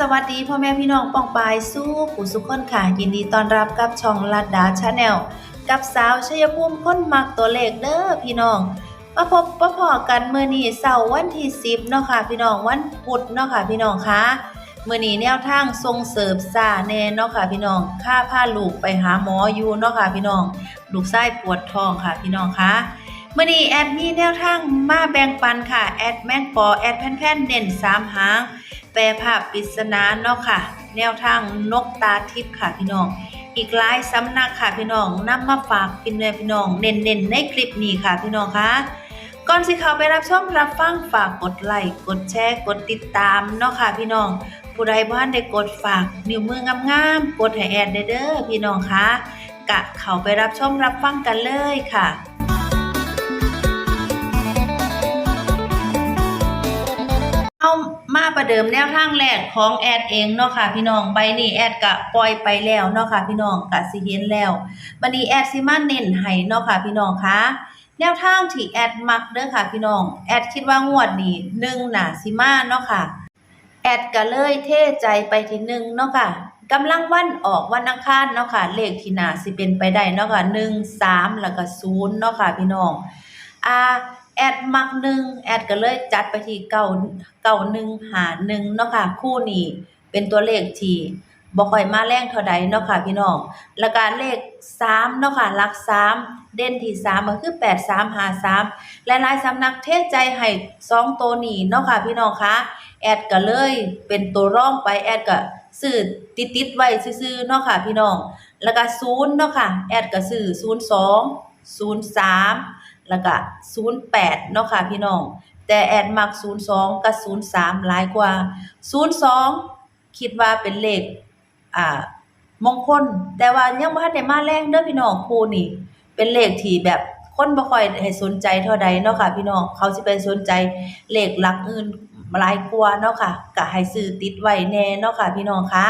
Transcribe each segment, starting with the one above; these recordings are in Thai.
สวัสดีพ่อแม่พี่น้องป้องปายสู้ผู้สุขคนค่ะ ยินดีต้อนรับกับช่องลัดดาชาแนลกับสาวชัยภูมิคนมักตัวเลขเด้อพี่น้อง มาพบประพอกันเมื่อนี้เสาร์วันที่10เนาะค่ะ พี่น้องวันพุธเนาะค่ะ พี่น้องคะเมื่อนี้แนวทางทรงเสริมซาแน่เนาะค่ะ พี่น้องค่าพาลูกไปหาหมออยู่เนาะค่ะ พี่น้อง ลูกไส้ปวดท้องค่ะ พี่น้องคะ มื่อนี้แอดมีแนวทางมาแบ่งปันค่ะ แอดแม่งปอแอดแผ่นๆเน้นสามหาง แปลภาพปริศนาเนาะค่ะ แนวทางนกตาทิพย์ค่ะพี่น้อง อีกหลายสำนักค่ะพี่น้องนำมาฝากพี่น้องพี่น้องเน้นๆในคลิปนี้ค่ะพี่น้องคะก่อนสิเขาไปรับชมรับฟังฝากกดไลค์กดแชร์กดติดตามเนาะค่ะพี่น้องผู้ใดบ้านได้กดฝากนิ้วมืองามๆกดให้แอดเด้อพี่น้องคะกะเขาไปรับชมรับฟังกันเลยค่ะ มาประเดิมแนวทางแรกของแอดเองเนาะค่ะพี่น้องใบนี้แอดกะปล่อยไปแล้วเนาะค่ะพี่น้องกะสิเห็นแล้วบัดนี้แอดสิมาเน้นให้เนาะค่ะพี่น้องคะแนวทางที่แอดมักเด้อค่ะพี่น้องแอดคิดว่างวดนี้หนึ่งหน่ะสิมาเนาะค่ะแอดก็เลยเทใจไปทีหนึ่งเนาะค่ะกำลังวันออกวันอังคารเนาะค่ะเลขที่น่าสิเป็นไปได้เนาะค่ะหนึ่งสามแล้วก็ศูนย์เนาะค่ะพี่น้องอ่า แอดมักหนึ่งแอดก็เลยจัดไปที่เก้าเก้าหนึ่งหาหนึ่งเนาะค่ะคู่นี้เป็นตัวเลขที่บ่ค่อยมาแรงเท่าใดเนาะค่ะพี่น้องแล้วก็เลขสามเนาะค่ะหลักสามเด่นที่สามก็คือแปดสามหาสามหลายๆสำนักเทศใจให้สองตัวนี้เนาะค่ะพี่น้องคะแอดก็เลยเป็นตัวร่องไปแอดก็ซื้อติดๆไว้ซื่อเนาะค่ะพี่น้องแล้วก็ศูนย์เนาะค่ะแอดก็ซื้อศูนย์สองศูนย์สาม แล้วก็08เนาะค่ะพี่น้อง แต่แอดมัก02กับ03หลายกว่า02คิดว่าเป็นเลขอ่ามงคล แต่ว่ายังบ่ทันได้มาแรงเด้อพี่น้องคู่นี้เป็นเลขที่แบบคนบ่ค่อยให้สนใจเท่าใดเนาะค่ะ พี่น้องเขาสิไปสนใจเลขหลักอื่นหลายกว่าเนาะค่ะก็ให้ซื้อติดไว้แน่เนาะค่ะพี่น้องคะ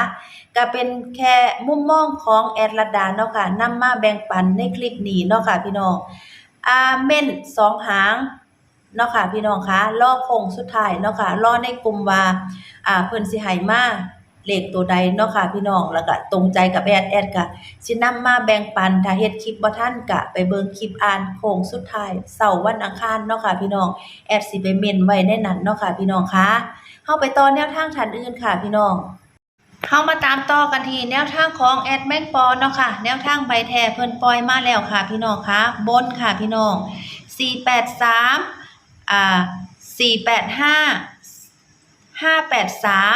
ก็เป็นแค่มุมมองของแอดลัดดาเนาะค่ะนำมาแบ่งปันในคลิปนี้เนาะค่ะพี่น้อง อาเมนสองหางเนาะค่ะพี่น้องคะรอโค้งสุดท้ายเนาะค่ะรอในกลุ่มว่าอ่าเพิ่นสิให้มาเลขตัวใดเนาะค่ะพี่น้องแล้วก็ตรงใจกับแอดแอดก็สินำมาแบ่งปันถ้าเฮ็ดคลิปบ่ทันก็ไปเบิ่งคลิปอ่านโค้งสุดท้ายเสาร์วันอังคารเนาะค่ะพี่น้องแอดสิไปเมนไว้ในนั้นเนาะค่ะพี่น้องคะเฮาไปต่อแนวทางทันอื่นค่ะพี่น้อง เข้ามาตามต่อกันทีแนวทางของแอดแม็กปอนเนาะค่ะ แนวทางใบแทเพิ่นปล่อยมาแล้วค่ะ พี่น้องคะบนค่ะพี่น้อง 483อ่า485 583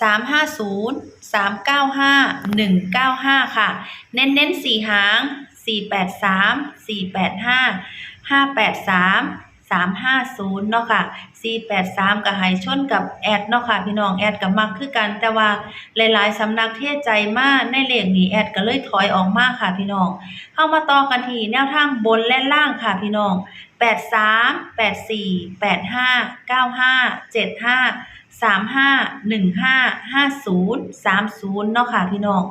350 395 195 ค่ะ เน้นเน้นสี่หาง 483 485 583 350เนาะค่ะ483ก็ให้ชนกับแอดเนาะค่ะพี่น้องแอดก็มักคือกัน แต่ว่าหลายๆสำนักเทศใจมากในเลขนี้แอดก็เลยถอยออกมาค่ะพี่น้อง เข้ามาต่อกันทีแนวทางบนและล่างค่ะพี่น้อง83 84 85 95 75 35 15 50 30เนาะค่ะพี่น้อง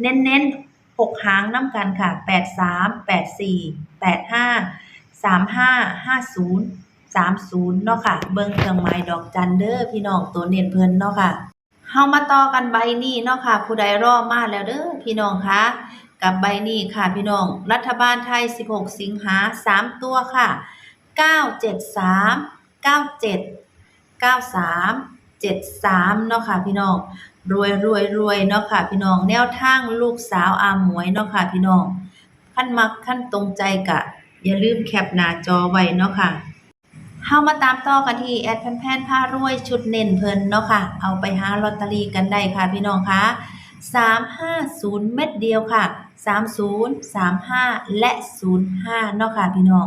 เน้นๆ6หางน้ำกันค่ะ 83 84 85 35 50 30เนาะค่ะ เบิ่งเครื่องหมายดอกจันเด้อพี่น้องตัวเน้นเพลินเนาะค่ะเฮามาต่อกันใบนี้เนาะค่ะ ผู้ใดรอมาแล้วเด้อพี่น้องคะกับใบนี้ค่ะพี่น้อง รัฐบาลไทย 16 สิงหา 3 ตัวค่ะ 973 97 93 73 เนาะค่ะพี่น้องรวยรวยรวยเนาะค่ะพี่น้องแนวทางลูกสาวอาหมวยเนาะค่ะพี่น้องขั้นมักขั้นตรงใจกะ อย่าลืมแคปหน้าจอไว้เนาะค่ะเฮามาตามต่อกันที่แอดแพนแพนผ้ารวยชุดเน้นเพลินเนาะค่ะ เอาไปหาลอตเตอรี่กันได้ค่ะพี่น้องคะ350 เม็ดเดียวค่ะ 30 35 และ 05 เนาะค่ะพี่น้อง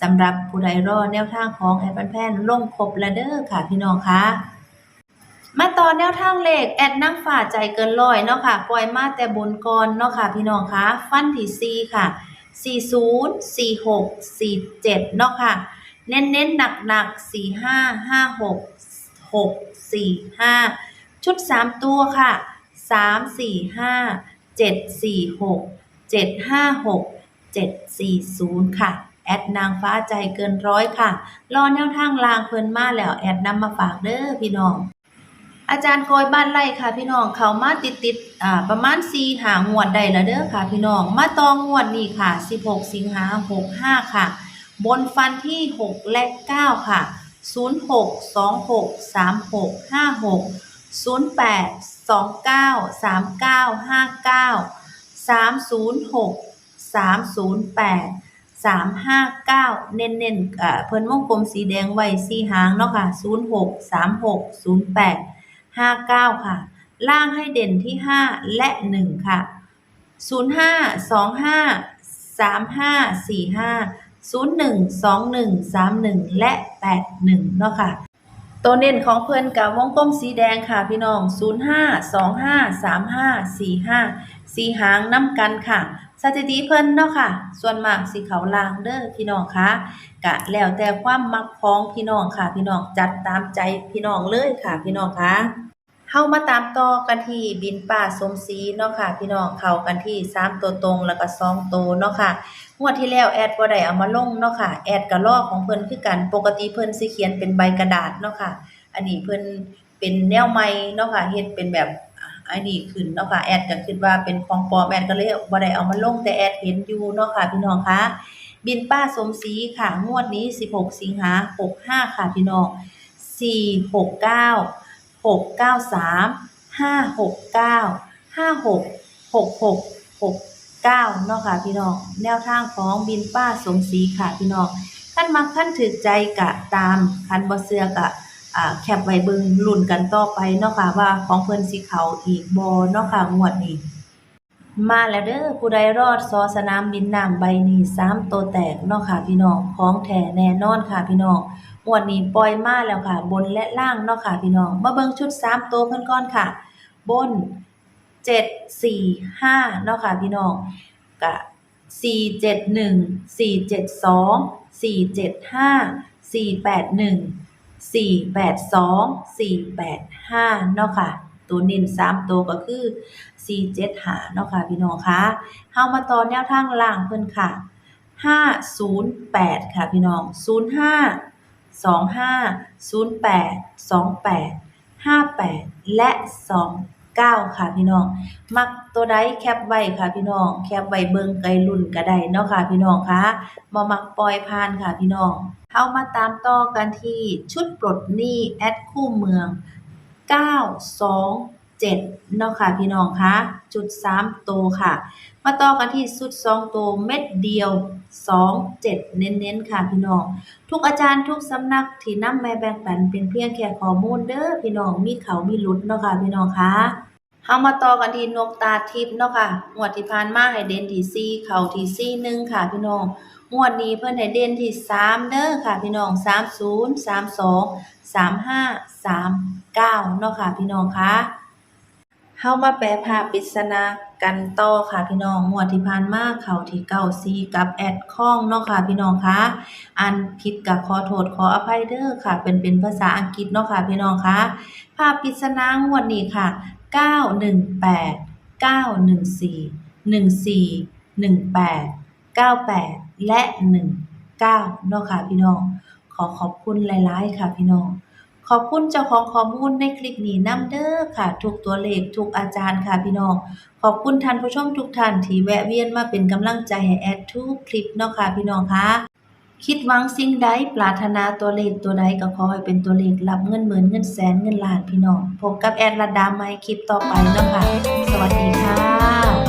สำหรับผู้ใดรอแนวทางของแอดแพนแพนลงครบแล้วเด้อค่ะพี่น้องคะมาต่อแนวทางเลขแอดนั่งฝ่าใจเกินร้อยเนาะค่ะ ปล่อยมาแต่บนก่อนเนาะค่ะพี่น้องคะฟันที่4ค่ะ 40 46 47เนาะค่ะ เน้นเน้นหนักหนักสี่ห้าห้าหกหกสี่ห้าชุดสามตัวค่ะสามสี่ห้าเจ็ดสี่หกเจ็ดห้าหกเจ็ดสี่ศูนย์ค่ะ แอดนางฟ้าใจเกินร้อยค่ะ รอแนวทางลางเพิ่นมาแล้ว แอดนำมาฝากเด้อพี่น้อง อาจารย์โกยบ้านไร่ค่ะพี่น้องเขามาติดติดอ่าประมาณ4หางวดได้แล้วเด้อค่ะ พี่น้องมาตองงวดนี้ค่ะ 16 สิงหา65 ค่ะ บนฟันที่ 6 และ 9 ค่ะ 06 26 36 56 08 29 39 59 306 308 359 เน้นๆเอ่อเพิ่นวงกลมสีแดงไว้4หางเนาะค่ะ 06 36 08 59 ค่ะ ล่างให้เด่นที่ 5 และ 1 ค่ะ 05 25 35 45 01 21 31 และ 81 เนาะค่ะ ตัวเน้นของเพิ่อนกับวงกลมสีแดงค่ะพี่น้อง 05 25 35 45สีหางน้ำกันค่ะ สถิติเพิ่นเนาะค่ะ ส่วนมากสิเขาลางเด้อพี่น้องคะกะแล้วแต่ความมักของพี่น้องค่ะ พี่น้องจัดตามใจพี่น้องเลยค่ะ พี่น้องคะเฮามาตามต่อกันที่บินป่าสมศรีเนาะค่ะ พี่น้องเข้ากันที่3ตัวตรงแล้วก็2ตัวเนาะค่ะงวดที่แล้วแอดบ่ได้เอามาลงเนาะค่ะแอดก็รอกของเพิ่นคือกันปกติเพิ่นสิเขียนเป็นใบกระดาษเนาะค่ะ อันนี้เพิ่นเป็นแนวใหม่เนาะค่ะเฮ็ดเป็นแบบ อ่าอันนี้ขึ้นเนาะค่ะแอดก็คิดว่าเป็นของปลอมแอดก็เลยบ่ได้เอามาลงแต่แอดเห็นอยู่เนาะค่ะพี่น้องคะบินป้าสมศรีค่ะงวดนี้ 16 สิงหา65 ค่ะพี่น้อง 469 693 569 56 66 69เนาะค่ะพี่น้องแนวทางของบินป้าสมศรีค่ะพี่น้องคันมักคันถึกใจกะตามคันบ่เชื่อกะ อ่าแคปไว้เบิงลุ้นกันต่อไปเนาะค่ะว่าของเพิ่นสิเขาอีกบ่เนาะค่ะงวดนี้มาแล้วเด้อผู้ใดรอดซอสนามบินน้ำใบนี้3ตัวแตกเนาะค่ะพี่น้องของแท้แน่นอนค่ะพี่น้องงวดนี้ปล่อยมาแล้วค่ะ บนและล่างเนาะค่ะพี่น้องมาเบิ่งชุด3ตัวเพิ่นก่อนค่ะ บน7 4 5เนาะค่ะพี่น้องกะ4 7 1 4 7 2 4 7 5 4 8 1 4 8 2 4 8 5เนาะค่ะ ตัวเน้น3ตัวก็คือ 4 7 5เนาะค่ะพี่น้องคะเฮามาต่อแนวทางล่างเพิ่นค่ะ 508 ค่ะพี่น้อง 05 25 08 28 58 และ 29 ค่ะพี่น้อง มักตัวใดแคปไว้ค่ะพี่น้อง แคปไว้เบิ่งไกลรุ่นก็ได้เนาะค่ะพี่น้องคะบ่มักปล่อยผ่านค่ะพี่น้อง เฮามาตามต่อกันที่ชุดปลดหนี้แอดคู่เมือง 927 เนาะค่ะพี่น้องคะจุด3ตัวค่ะ มาต่อกันที่ชุด2ตัวเม็ดเดียว 27 เน้นๆ ค่ะพี่น้อง ทุกอาจารย์ทุกสำนักที่นำมาแบ่งปันเป็นเพียงแค่ข้อมูลเด้อพี่น้องมีเขามีลุดเนาะค่ะพี่น้องคะ เฮามาต่อกันที่นกตาทิพย์เนาะค่ะงวดที่ผ่านมาให้เด่นที่4เข้าที่4 1ค่ะพี่น้องงวดนี้เพิ่นให้เด่นที่3เด้อค่ะพี่น้อง30 32 35 39เนาะค่ะพี่น้องคะเฮามาแปลภาพปริศนากันต่อค่ะพี่น้องงวดที่ผ่านมาเข้าที่94กับแอดข้องเนาะค่ะพี่น้องคะอันผิดก็ขอโทษขออภัยเด้อค่ะ เป็นเป็นภาษาอังกฤษเนาะค่ะพี่น้องคะภาพปริศนางวดนี้ค่ะ 918 914 14 18 98 และ 19เนาะค่ะพี่น้อง ขอขอบคุณหลาย ๆ ค่ะพี่น้อง ขอบคุณเจ้าของข้อมูลในคลิปนี้นำเด้อค่ะ ทุกตัวเลขทุกอาจารย์ค่ะพี่น้อง ขอบคุณท่านผู้ชมทุกท่านที่แวะเวียนมาเป็นกำลังใจให้แอดทุกคลิปเนาะค่ะพี่น้องคะ คิดหวังสิ่งใด ปรารถนาตัวเลขตัวใดก็ขอให้เป็นตัวเลขรับเงินหมื่นเงินแสนเงินล้านพี่น้องพบกับแอดระดาใหม่คลิปต่อไปเนาะค่ะ สวัสดีค่ะ